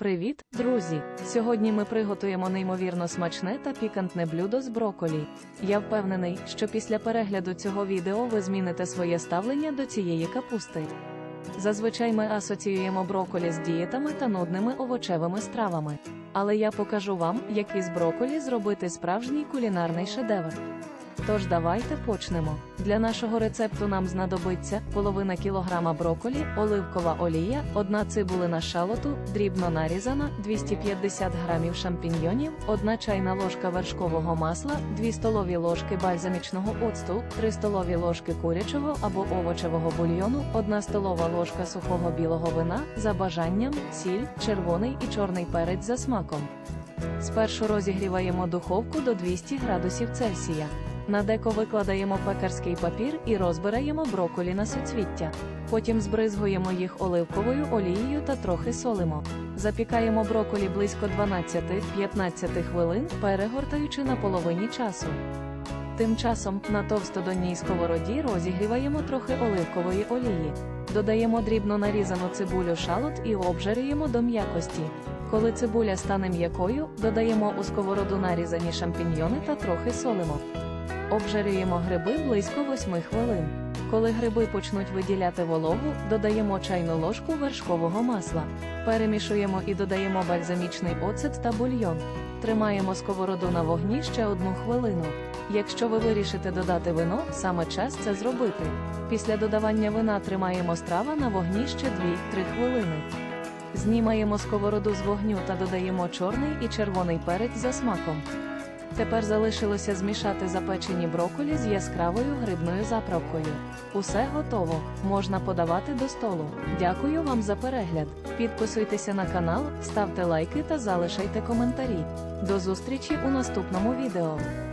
Привіт, друзі! Сьогодні ми приготуємо неймовірно смачне та пікантне блюдо з броколі. Я впевнений, що після перегляду цього відео ви зміните своє ставлення до цієї капусти. Зазвичай ми асоціюємо броколі з дієтами та нудними овочевими стравами. Але я покажу вам, як із броколі зробити справжній кулінарний шедевр. Тож давайте почнемо. Для нашого рецепту нам знадобиться половина кілограма броколі, оливкова олія, одна цибулина шалоту, дрібно нарізана, 250 грамів шампіньйонів, одна чайна ложка вершкового масла, 2 столові ложки бальзамічного оцту, 3 столові ложки курячого або овочевого бульйону, 1 столова ложка сухого білого вина, за бажанням, сіль, червоний і чорний перець за смаком. Спершу розігріваємо духовку до 200 градусів Цельсія. На деко викладаємо пекарський папір і розбираємо броколі на суцвіття. Потім збризгуємо їх оливковою олією та трохи солимо. Запікаємо броколі близько 12-15 хвилин, перегортаючи на половині часу. Тим часом на товстодонній сковороді розігріваємо трохи оливкової олії. Додаємо дрібно нарізану цибулю шалот і обжарюємо до м'якості. Коли цибуля стане м'якою, додаємо у сковороду нарізані шампіньйони та трохи солимо. Обжарюємо гриби близько 8 хвилин. Коли гриби почнуть виділяти вологу, додаємо чайну ложку вершкового масла. Перемішуємо і додаємо бальзамічний оцет та бульйон. Тримаємо сковороду на вогні ще одну хвилину. Якщо ви вирішите додати вино, саме час це зробити. Після додавання вина тримаємо страва на вогні ще 2-3 хвилини. Знімаємо сковороду з вогню та додаємо чорний і червоний перець за смаком. Тепер залишилося змішати запечені броколі з яскравою грибною заправкою. Усе готово, можна подавати до столу. Дякую вам за перегляд. Підписуйтеся на канал, ставте лайки та залишайте коментарі. До зустрічі у наступному відео.